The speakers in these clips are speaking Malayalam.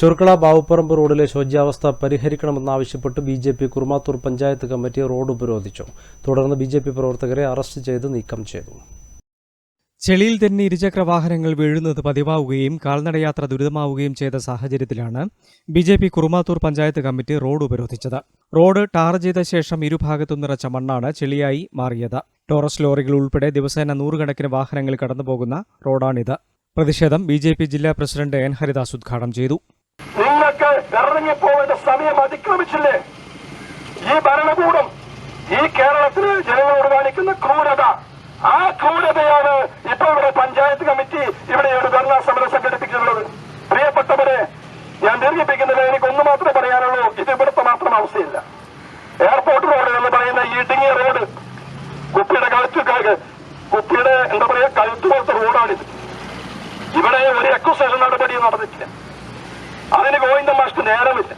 ചുർക്കള ബാവുപ്പറമ്പ് റോഡിലെ ശോച്യാവസ്ഥ പരിഹരിക്കണമെന്നാവശ്യപ്പെട്ട് B J P Kurumathur panchayat committee road ഉപരോധിച്ചു. തുടർന്ന് ബി ജെ പി പ്രവർത്തകരെ അറസ്റ്റ് ചെയ്ത് നീക്കം ചെയ്തു. ചെളിയിൽ തന്നെ ഇരുചക്ര വാഹനങ്ങൾ വീഴുന്നത് പതിവാവുകയും കാൽനടയാത്ര ദുരിതമാവുകയും ചെയ്ത സാഹചര്യത്തിലാണ് B J P Kurumathur panchayat committee road ഉപരോധിച്ചത്. Road tar ചെയ്ത ശേഷം ഇരുഭാഗത്തും നിറച്ച മണ്ണാണ് ചെളിയായി മാറിയത്. ടോറസ് ലോറികൾ ഉൾപ്പെടെ ദിവസേന നൂറുകണക്കിന് വാഹനങ്ങൾ കടന്നുപോകുന്ന റോഡാണിത്. പ്രതിഷേധം ബി ജില്ലാ പ്രസിഡന്റ് എൻ. ഹരിദാസ് ഉദ്ഘാടനം ചെയ്തു. നിങ്ങൾക്ക് ഇറങ്ങിപ്പോവേണ്ട സമയം അതിക്രമിച്ചില്ലേ? ഈ ഭരണകൂടം ഈ കേരളത്തിന് ജനങ്ങളോട് കാണിക്കുന്ന ക്രൂരത. ആ ക്രൂരതയാണ് ഇപ്പൊ ഇവിടെ പഞ്ചായത്ത് കമ്മിറ്റി ഇവിടെ ഒരു ധർണാ സമരം സംഘടിപ്പിച്ചിട്ടുള്ളത്. പ്രിയപ്പെട്ടവരെ ഞാൻ ദീർഘിപ്പിക്കുന്നില്ല എനിക്ക് ഒന്ന് മാത്രമേ പറയാനുള്ളൂ. ഇത് ഇവിടുത്തെ മാത്രം അവസ്ഥയില്ല. എയർപോർട്ട് റോഡ് എന്ന് പറയുന്ന ഇടുങ്ങിയ റോഡ് കുപ്പിയുടെ കഴുത്ത് കുപ്പിയുടെ എന്താ പറയാ കഴുത്ത് പോലത്തെ റോഡാണിത്. ഇവിടെ ഒരു എക്കോസേഷൻ നടപടിയും നടന്നിട്ടില്ല. അതിന് ഗോവിന്ദ മാഷ്ക്ക് നേരമില്ല.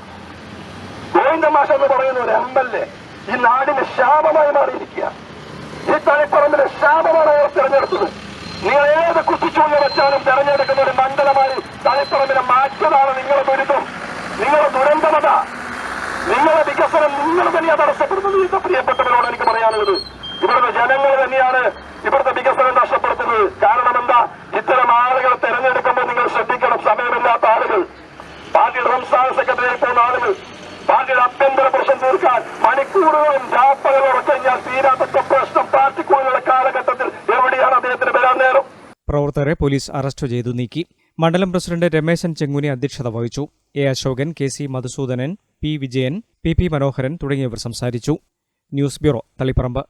ഗോവിന്ദ മാഷ് എന്ന് പറയുന്ന ഒരു എം എൽ എ ഈ നാടിന് ശാപമായി മാറിയിരിക്കുക ഈ തളിപ്പറമ്പിലെ ശാപമാണ് അവർ തിരഞ്ഞെടുത്തത്. നിങ്ങൾ ഏത് കുത്തിച്ചുള്ള വെച്ചാലും തെരഞ്ഞെടുക്കുന്ന ഒരു മണ്ഡലമായി തളിപ്പറമ്പിനെ മാറ്റതാണ് നിങ്ങളെ ദുരിതം. നിങ്ങളെ ദുരന്തമത. നിങ്ങളുടെ വികസനം നിങ്ങൾ തന്നെയാണ് തടസ്സപ്പെടുന്നത് ഇത് പ്രിയപ്പെട്ടവരോട് എനിക്ക് പറയാനുള്ളത്. ഇവിടുത്തെ ജനങ്ങൾ തന്നെയാണ് ഇവിടുത്തെ വികസനം നഷ്ടപ്പെടുത്തുന്നത്. കാരണം എന്താ? ഇത്തരം ആളുകൾ തെരഞ്ഞെടുക്കുമ്പോൾ നിങ്ങൾ ശ്രദ്ധിക്കണം. സമയമില്ലാത്ത ആളുകൾ പാർട്ടിയുടെ സംസ്ഥാന സെക്രട്ടറിയെ പോകുന്ന ആളുകൾ പാർട്ടിയുടെ അഭ്യന്തര പ്രശ്നം തീർക്കാൻ മണിക്കൂറുകളും രാപ്പകലും ഉറക്കഴിഞ്ഞാൽ തീരാത്ത പ്രശ്നം പാർട്ടിക്കുള്ളിലുള്ള കാലഘട്ടത്തിൽ എവിടെയാണ് അദ്ദേഹത്തിന് വരാൻ നേരം? പ്രവർത്തകരെ പോലീസ് അറസ്റ്റ് ചെയ്തു നീക്കി. മണ്ഡലം പ്രസിഡന്റ് രമേശൻ ചെങ്ങുനി അധ്യക്ഷത വഹിച്ചു. A Ashokan K C Madhusoodanan P Vijayan P P Manoharan തുടങ്ങിയവർ സംസാരിച്ചു. News bureau Taliparamba.